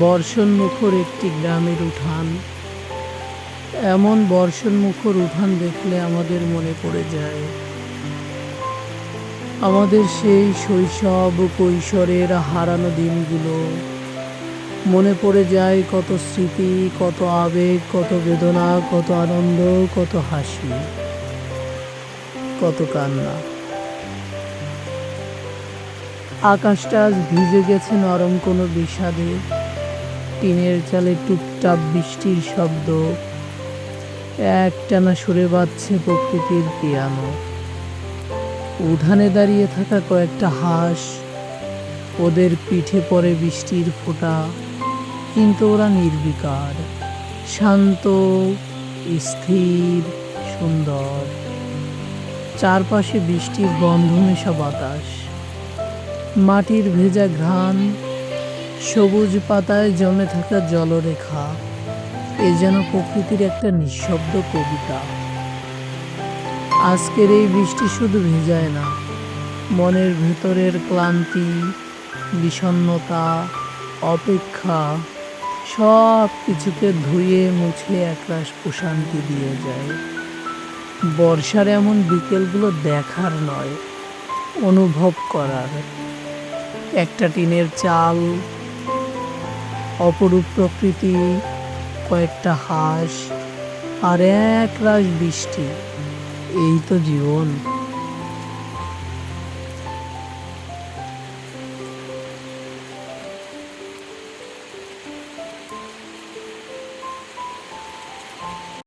বর্ষণ মুখর একটি গ্রামের উঠান। এমন বর্ষণ মুখর উঠান দেখলে আমাদের মনে পড়ে যায়। আমাদের সেই শৈশব কৈশোরের হারানো দিনগুলো। মনে পড়ে যায় কত স্মৃতি, কত আবেগ, কত বেদনা, কত আনন্দ, কত হাসি, কত কান্না। আকাশটা আজ ভিজে গেছে নরম কোনো বিষাদে। টিনের চালে টুপটাপ বৃষ্টির শব্দ। একটানা সুরে বাজছে প্রকৃতির পিয়ানো। উঠানে দাঁড়িয়ে থাকা কয়েকটা হাঁস, ওদের পিঠে পড়ে বৃষ্টির ফোঁটা, কিন্তু ওরা নির্বিকার, শান্ত, স্থির, সুন্দর। চারপাশে বৃষ্টির গন্ধ মেশা বাতাস। মাটির ভেজা ঘ্রাণ সবুজ পাতায় জমে থাকা জলরেখা, এ যেন প্রকৃতির একটা নিঃশব্দ কবিতা। আজকের এই বৃষ্টি শুধু ভেজায় না, মনের ভেতরের ক্লান্তি, বিষণ্ণতা, অপেক্ষা, সব কিছুকে ধুয়ে মুছে একরাশ প্রশান্তি দিয়ে যায়। বর্ষার এমন বিকেলগুলো দেখার নয়, অনুভব করার। একটা টিনের চাল অপরূপ প্রকৃতি কয়েকটা হাঁস আর এক রাশ বৃষ্টি। এই তো জীবন।